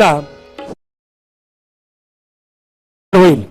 ला. होईल.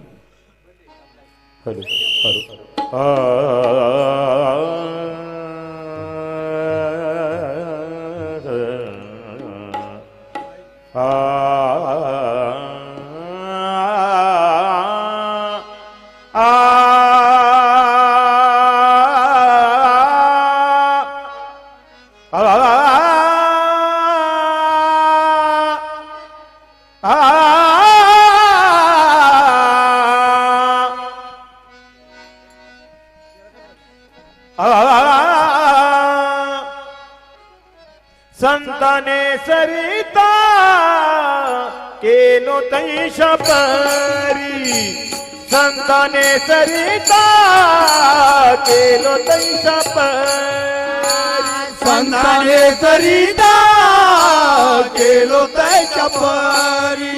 संताने सरिता केलो तैशा परी संताने सरिता केलो तैशा परी संताने सरिता केलो त्याच्या परी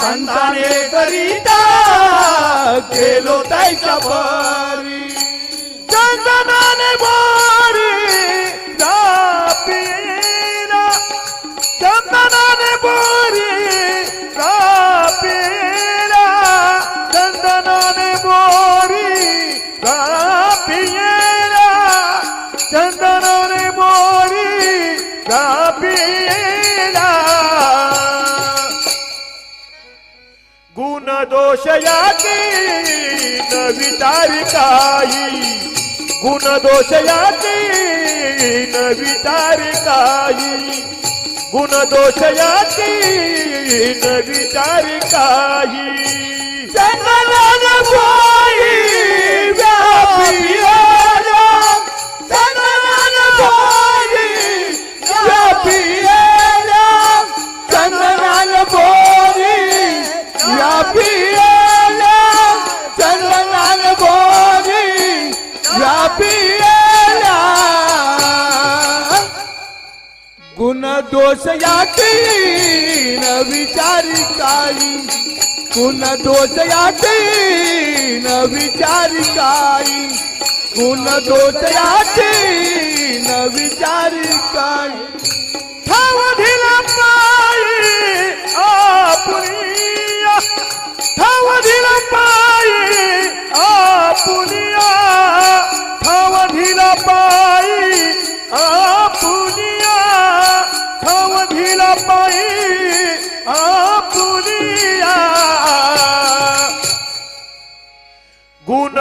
संताने सरिता केलो त्याच्या परी चंदनाने बोरी गुण दोष याती न विचार काही गुण दोष याती न काही गुण दोष याती न काही दोष याती न विचारी काही गुण दोष याती न विचारी काही गुण दोष याती न विचारी काही ठाव दिला पाई आपुनिया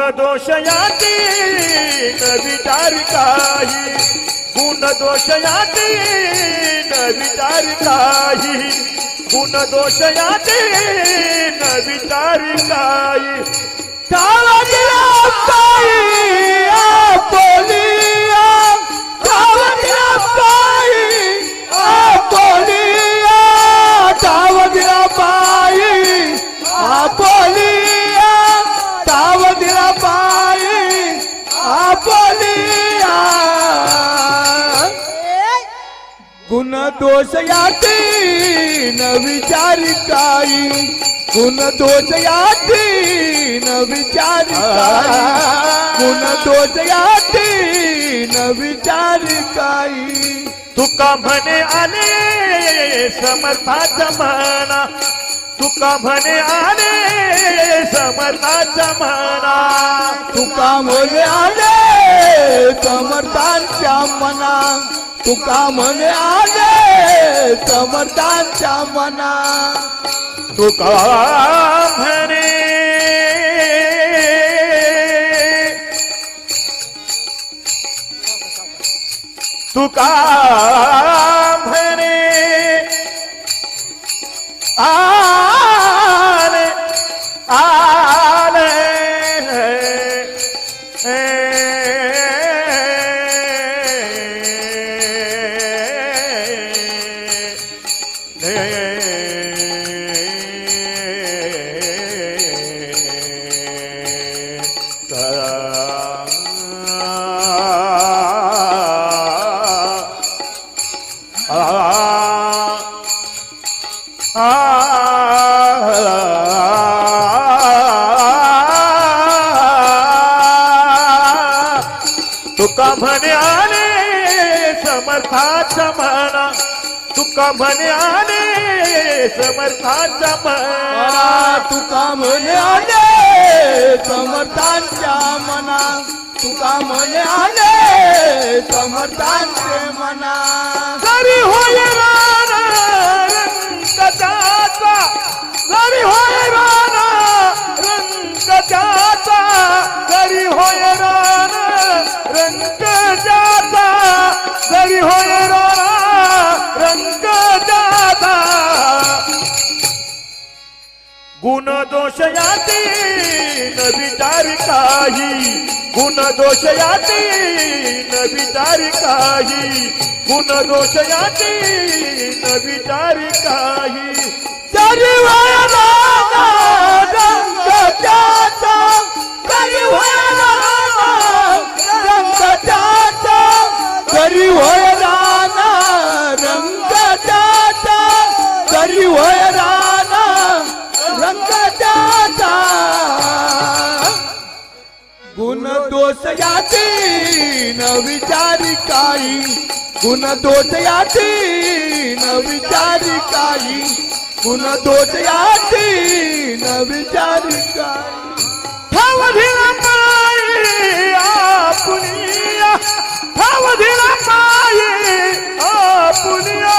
गुण दोष याती न विचार काही. गुण दोष विचार काही. गुण दोष विचार काही. टाळा दिला पायी गुण दोष याती न विचारी काही. गुण दोष याती न विचारी गुण दोष याती न विचारी काही. तुका म्हणे आले समर्थाचा म्हणा तुका म्हणे आले समर्थाचा म्हणा तुका म्हणे आले समर्थांच्या मना. तुका म्हणे आले समर्थांच्या मना. तुका म्हणे. तुका म्हणे. आ तुका म्हणे आले म्हणा. तुका तुका समर्थाचा मना. तुका म्हणे आले? समर्थांच्या मना. तुका म्हणे आले? समर्थांचे मना. जरी होय गुण दोष याती न विचार काही. गुण दोष याती न विचार काही. गुण दोष याती न विचार काही. तरी याची न विचारी काही. गुण दोष याची न विचारी काही. गुण दोष याची न विचारी काही. ठावधीला पायी आपुनिया ठावधीला पायी आपुनिया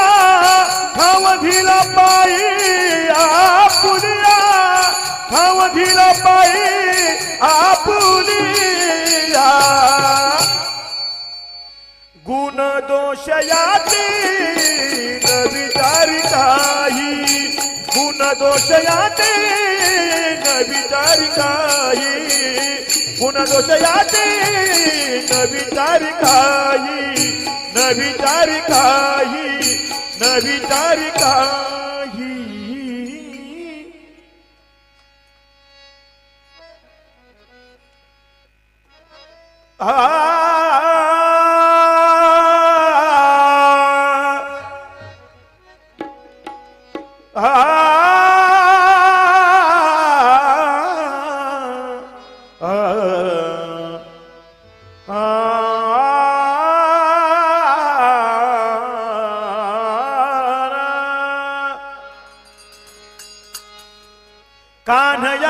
ठावधीला पायी आपुनिया ठावधीला पायी आपुलिया गुण दोष याती न विचार काही. गुण दोष याती न विचार काही. गुण दोष याती न विचार काही. न विचार काही. न काही. कान्हया रे